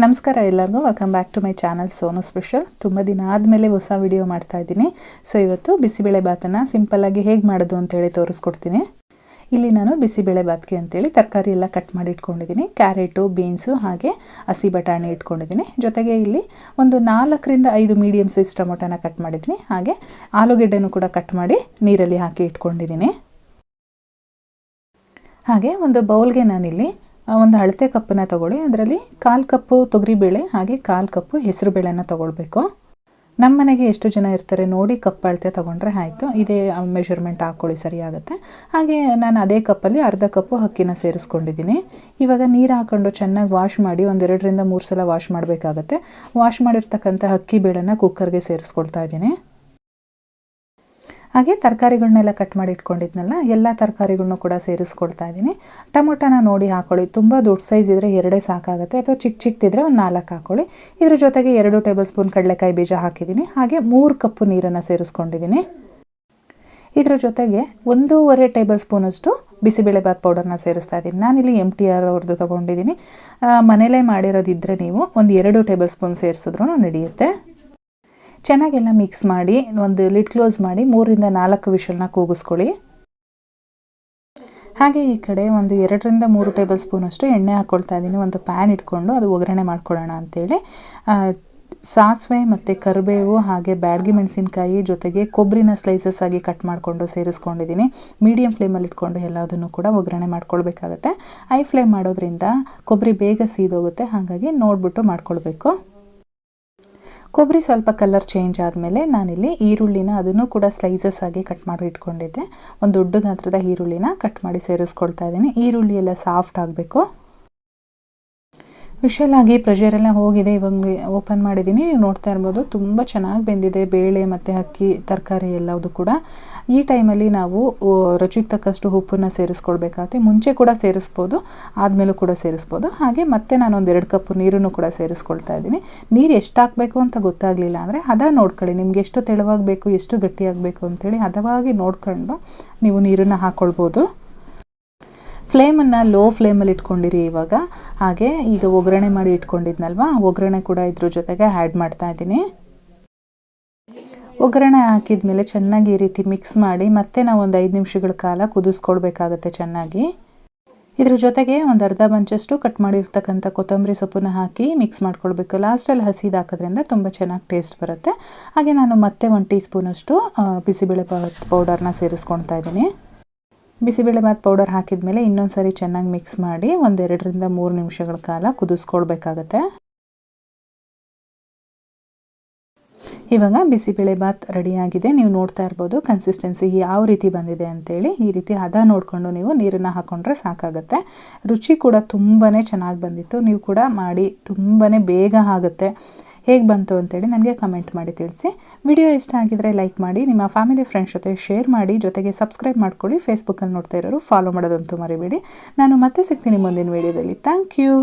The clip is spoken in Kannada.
ನಮಸ್ಕಾರ ಎಲ್ಲರಿಗೂ. Welcome back to my channel Sonu special ತುಂಬ ದಿನ ಆದಮೇಲೆ ಹೊಸ ವಿಡಿಯೋ ಮಾಡ್ತಾ ಇದ್ದೀನಿ. ಸೊ ಇವತ್ತು ಬಿಸಿಬೇಳೆ ಬಾತನ್ನು ಸಿಂಪಲ್ಲಾಗಿ ಹೇಗೆ ಮಾಡೋದು ಅಂತೇಳಿ ತೋರಿಸ್ಕೊಡ್ತೀನಿ. ಇಲ್ಲಿ ನಾನು ಬಿಸಿಬೇಳೆ ಭಾತ್ಗೆ ಅಂತೇಳಿ ತರಕಾರಿ ಎಲ್ಲ ಕಟ್ ಮಾಡಿ ಇಟ್ಕೊಂಡಿದ್ದೀನಿ. ಕ್ಯಾರೆಟು ಬೀನ್ಸು ಹಾಗೆ ಹಸಿ ಬಟಾಣಿ ಇಟ್ಕೊಂಡಿದ್ದೀನಿ. ಜೊತೆಗೆ ಇಲ್ಲಿ ಒಂದು ನಾಲ್ಕರಿಂದ ಐದು ಮೀಡಿಯಮ್ ಸೈಜ್ ಟೊಮೊಟೊನ ಕಟ್ ಮಾಡಿದ್ದೀನಿ. ಹಾಗೆ ಆಲೂಗೆಡ್ಡೆನೂ ಕೂಡ ಕಟ್ ಮಾಡಿ ನೀರಲ್ಲಿ ಹಾಕಿ ಇಟ್ಕೊಂಡಿದ್ದೀನಿ. ಹಾಗೆ ಒಂದು ಬೌಲ್ಗೆ ನಾನಿಲ್ಲಿ ಒಂದು ಅಳತೆ ಕಪ್ಪನ್ನ ತಗೊಳ್ಳಿ. ಅದರಲ್ಲಿ ಕಾಲು ಕಪ್ಪು ತೊಗರಿಬೇಳೆ ಹಾಗೆ ಕಾಲು ಕಪ್ಪು ಹೆಸರು ಬೇಳೆನ ತಗೊಳ್ಬೇಕು. ನಮ್ಮ ಮನೆಗೆ ಎಷ್ಟು ಜನ ಇರ್ತಾರೆ ನೋಡಿ ಕಪ್ ಅಳತೆ ತೊಗೊಂಡ್ರೆ ಆಯಿತು. ಇದೇ ಮೆಷರ್ಮೆಂಟ್ ಹಾಕ್ಕೊಳ್ಳಿ ಸರಿಯಾಗುತ್ತೆ ಹಾಗೆ ನಾನು ಅದೇ ಕಪ್ಪಲ್ಲಿ ಅರ್ಧ ಕಪ್ಪು ಅಕ್ಕಿನ ಸೇರಿಸ್ಕೊಂಡಿದ್ದೀನಿ. ಇವಾಗ ನೀರು ಹಾಕ್ಕೊಂಡು ಚೆನ್ನಾಗಿ ವಾಶ್ ಮಾಡಿ ಒಂದೆರಡರಿಂದ ಮೂರು ಸಲ ವಾಶ್ ಮಾಡಬೇಕಾಗತ್ತೆ. ವಾಶ್ ಮಾಡಿರ್ತಕ್ಕಂಥ ಅಕ್ಕಿ ಬೇಳೆನ ಕುಕ್ಕರ್ಗೆ ಸೇರಿಸ್ಕೊಳ್ತಾ ಇದ್ದೀನಿ. ಹಾಗೆ ತರಕಾರಿಗಳನ್ನೆಲ್ಲ ಕಟ್ ಮಾಡಿ ಇಟ್ಕೊಂಡಿದ್ನಲ್ಲ, ಎಲ್ಲ ತರಕಾರಿಗಳನ್ನೂ ಕೂಡ ಸೇರಿಸ್ಕೊಳ್ತಾ ಇದ್ದೀನಿ. ಟೊಮೊಟೊನ ನೋಡಿ ಹಾಕೊಳ್ಳಿ, ತುಂಬ ದೊಡ್ಡ ಸೈಜ್ ಇದ್ದರೆ ಎರಡೇ ಸಾಕಾಗುತ್ತೆ, ಅಥವಾ ಚಿಕ್ಕ ಚಿಕ್ಕದಿದ್ರೆ ಒಂದು ನಾಲ್ಕು ಹಾಕೊಳ್ಳಿ. ಇದ್ರ ಜೊತೆಗೆ ಎರಡು ಟೇಬಲ್ ಸ್ಪೂನ್ ಕಡಲೆಕಾಯಿ ಬೀಜ ಹಾಕಿದ್ದೀನಿ, ಹಾಗೆ ಮೂರು ಕಪ್ಪು ನೀರನ್ನು ಸೇರಿಸ್ಕೊಂಡಿದ್ದೀನಿ. ಇದರ ಜೊತೆಗೆ ಒಂದೂವರೆ ಟೇಬಲ್ ಸ್ಪೂನಷ್ಟು ಬಿಸಿಬೇಳೆಬಾತ್ ಪೌಡರ್ನ ಸೇರಿಸ್ತಾ ಇದ್ದೀನಿ. ನಾನಿಲ್ಲಿ ಎಂ ಟಿ ಆರ್ ಅವ್ರದ್ದು ತೊಗೊಂಡಿದ್ದೀನಿ. ಮನೇಲೇ ಮಾಡಿರೋದಿದ್ದರೆ ನೀವು ಒಂದು ಎರಡು ಟೇಬಲ್ ಸ್ಪೂನ್ ಸೇರಿಸಿದ್ರೂ ನಡೆಯುತ್ತೆ. ಚೆನ್ನಾಗೆಲ್ಲ ಮಿಕ್ಸ್ ಮಾಡಿ ಒಂದು ಲಿಡ್ ಕ್ಲೋಸ್ ಮಾಡಿ ಮೂರಿಂದ ನಾಲ್ಕು ವಿಷಲ್ನ ಕೂಗಿಸ್ಕೊಳ್ಳಿ. ಹಾಗೆ ಈ ಕಡೆ ಒಂದು ಎರಡರಿಂದ ಮೂರು ಟೇಬಲ್ ಸ್ಪೂನಷ್ಟು ಎಣ್ಣೆ ಹಾಕ್ಕೊಳ್ತಾ ಇದ್ದೀನಿ. ಒಂದು ಪ್ಯಾನ್ ಇಟ್ಕೊಂಡು ಅದು ಒಗ್ಗರಣೆ ಮಾಡ್ಕೊಳ್ಳೋಣ ಅಂತೇಳಿ. ಆ, ಸಾಸಿವೆ ಮತ್ತು ಕರಿಬೇವು ಹಾಗೆ ಬ್ಯಾಡಗಿ ಮೆಣಸಿನ್ಕಾಯಿ ಜೊತೆಗೆ ಕೊಬ್ಬರಿನ ಸ್ಲೈಸಸ್ ಆಗಿ ಕಟ್ ಮಾಡಿಕೊಂಡು ಸೇರಿಸ್ಕೊಂಡಿದ್ದೀನಿ. ಮೀಡಿಯಮ್ ಫ್ಲೇಮಲ್ಲಿ ಇಟ್ಕೊಂಡು ಎಲ್ಲದನ್ನು ಕೂಡ ಒಗ್ಗರಣೆ ಮಾಡ್ಕೊಳ್ಬೇಕಾಗತ್ತೆ. ಐ ಫ್ಲೇಮ್ ಮಾಡೋದ್ರಿಂದ ಕೊಬ್ಬರಿ ಬೇಗ ಸೀದೋಗುತ್ತೆ. ಹಾಗಾಗಿ ನೋಡಿಬಿಟ್ಟು ಮಾಡ್ಕೊಳ್ಬೇಕು. ಕೊಬ್ಬರಿ ಸ್ವಲ್ಪ ಕಲರ್ ಚೇಂಜ್ ಆದಮೇಲೆ ನಾನಿಲ್ಲಿ ಈರುಳ್ಳಿನ ಅದನ್ನು ಕೂಡ ಸ್ಲೈಸಸ್ ಆಗಿ ಕಟ್ ಮಾಡಿ ಇಟ್ಕೊಂಡಿದ್ದೆ. ಒಂದು ದೊಡ್ಡ ಗಾತ್ರದ ಈರುಳ್ಳಿನ ಕಟ್ ಮಾಡಿ ಸೇರಿಸ್ಕೊಳ್ತಾ ಇದ್ದೀನಿ. ಈರುಳ್ಳಿ ಎಲ್ಲ ಸಾಫ್ಟ್ ಆಗಬೇಕು. ವಿಷಲ್ ಆಗಿ ಪ್ರೆಷರ್ ಎಲ್ಲ ಹೋಗಿದೆ, ಇವಾಗ ಓಪನ್ ಮಾಡಿದ್ದೀನಿ ನೀವು ನೋಡ್ತಾ ಇರ್ಬೋದು, ತುಂಬ ಚೆನ್ನಾಗಿ ಬೆಂದಿದೆ ಬೇಳೆ ಮತ್ತು ಅಕ್ಕಿ, ತರಕಾರಿ ಎಲ್ಲವುದು ಕೂಡ. ಈ ಟೈಮಲ್ಲಿ ನಾವು ರುಚಿಗೆ ತಕ್ಕಷ್ಟು ಉಪ್ಪನ್ನು ಸೇರಿಸ್ಕೊಳ್ಬೇಕಾಗುತ್ತೆ. ಮುಂಚೆ ಕೂಡ ಸೇರಿಸ್ಬೋದು, ಆದಮೇಲೂ ಕೂಡ ಸೇರಿಸ್ಬೋದು. ಹಾಗೆ ಮತ್ತೆ ನಾನು ಒಂದು ಎರಡು ಕಪ್ ನೀರನ್ನು ಕೂಡ ಸೇರಿಸ್ಕೊಳ್ತಾ ಇದ್ದೀನಿ. ನೀರು ಎಷ್ಟು ಹಾಕಬೇಕು ಅಂತ ಗೊತ್ತಾಗಲಿಲ್ಲ ಅಂದರೆ ಹದ ನೋಡ್ಕೊಳ್ಳಿ. ನಿಮ್ಗೆ ಎಷ್ಟು ತೆಳುವಾಗಬೇಕು, ಎಷ್ಟು ಗಟ್ಟಿಯಾಗಬೇಕು ಅಂತೇಳಿ ಹದವಾಗಿ ನೋಡ್ಕೊಂಡು ನೀವು ನೀರನ್ನು ಹಾಕ್ಕೊಳ್ಬೋದು ಫ್ಲೇಮನ್ನು ಲೋ ಫ್ಲೇಮಲ್ಲಿ ಇಟ್ಕೊಂಡಿರಿ ಇವಾಗ. ಹಾಗೆ ಈಗ ಒಗ್ಗರಣೆ ಮಾಡಿ ಇಟ್ಕೊಂಡಿದ್ನಲ್ವಾ? ಒಗ್ಗರಣೆ ಕೂಡ ಇದ್ರ ಜೊತೆಗೆ ಆ್ಯಡ್ ಮಾಡ್ತಾ ಇದ್ದೀನಿ. ಒಗ್ಗರಣೆ ಹಾಕಿದ್ಮೇಲೆ ಚೆನ್ನಾಗಿ ಈ ರೀತಿ ಮಿಕ್ಸ್ ಮಾಡಿ ಮತ್ತೆ ನಾವು ಒಂದು ಐದು ನಿಮಿಷಗಳ ಕಾಲ ಕುದಿಸ್ಕೊಳ್ಬೇಕಾಗತ್ತೆ ಚೆನ್ನಾಗಿ. ಇದ್ರ ಜೊತೆಗೆ ಒಂದು ಅರ್ಧ ಬಂಚಷ್ಟು ಕಟ್ ಮಾಡಿರ್ತಕ್ಕಂಥ ಕೊತ್ತಂಬರಿ ಸೊಪ್ಪನ್ನು ಹಾಕಿ ಮಿಕ್ಸ್ ಮಾಡ್ಕೊಳ್ಬೇಕು ಲಾಸ್ಟಲ್ಲಿ ಹಸಿದು ಹಾಕೋದ್ರಿಂದ ತುಂಬ ಚೆನ್ನಾಗಿ ಟೇಸ್ಟ್ ಬರುತ್ತೆ. ಹಾಗೆ ನಾನು ಮತ್ತೆ ಒಂದು ಟೀ ಸ್ಪೂನಷ್ಟು ಬಿಸಿಬೇಳೆ ಪೌಡರ್ನ ಸೇರಿಸ್ಕೊಳ್ತಾ ಇದ್ದೀನಿ. ಬಿಸಿಬೇಳೆಬಾತ್ ಪೌಡರ್ ಹಾಕಿದ್ಮೇಲೆ ಇನ್ನೊಂದು ಸಾರಿ ಚೆನ್ನಾಗಿ ಮಿಕ್ಸ್ ಮಾಡಿ ಒಂದೆರಡರಿಂದ ಮೂರು ನಿಮಿಷಗಳ ಕಾಲ ಕುದಿಸ್ಕೊಳ್ಬೇಕಾಗತ್ತೆ. ಇವಾಗ ಬಿಸಿಬೇಳೆಬಾತ್ ರೆಡಿಯಾಗಿದೆ ನೀವು ನೋಡ್ತಾ ಇರ್ಬೋದು ಕನ್ಸಿಸ್ಟೆನ್ಸಿ ಯಾವ ರೀತಿ ಬಂದಿದೆ ಅಂತೇಳಿ. ಈ ರೀತಿ ಹದ ನೋಡಿಕೊಂಡು ನೀವು ನೀರನ್ನು ಹಾಕ್ಕೊಂಡ್ರೆ ಸಾಕಾಗುತ್ತೆ. ರುಚಿ ಕೂಡ ತುಂಬಾ ಚೆನ್ನಾಗಿ ಬಂದಿತ್ತು. ನೀವು ಕೂಡ ಮಾಡಿ ತುಂಬಾ ಬೇಗ ಆಗುತ್ತೆ. ಹೇಗೆ ಬಂತು ಅಂತೇಳಿ ನನಗೆ ಕಮೆಂಟ್ ಮಾಡಿ ತಿಳಿಸಿ. ವಿಡಿಯೋ ಇಷ್ಟ ಆಗಿದ್ರೆ ಲೈಕ್ ಮಾಡಿ, ನಿಮ್ಮ ಫ್ಯಾಮಿಲಿ ಫ್ರೆಂಡ್ಸ್ ಜೊತೆ ಶೇರ್ ಮಾಡಿ, ಜೊತೆಗೆ ಸಬ್ಸ್ಕ್ರೈಬ್ ಮಾಡ್ಕೊಳ್ಳಿ. ಫೇಸ್ಬುಕ್ಕಲ್ಲಿ ನೋಡ್ತಾ ಇರೋರು ಫಾಲೋ ಮಾಡೋದಂತೂ ಮರಿಬೇಡಿ. ನಾನು ಮತ್ತೆ ಸಿಗ್ತೀನಿ ಮುಂದಿನ ವಿಡಿಯೋದಲ್ಲಿ ಥ್ಯಾಂಕ್ ಯು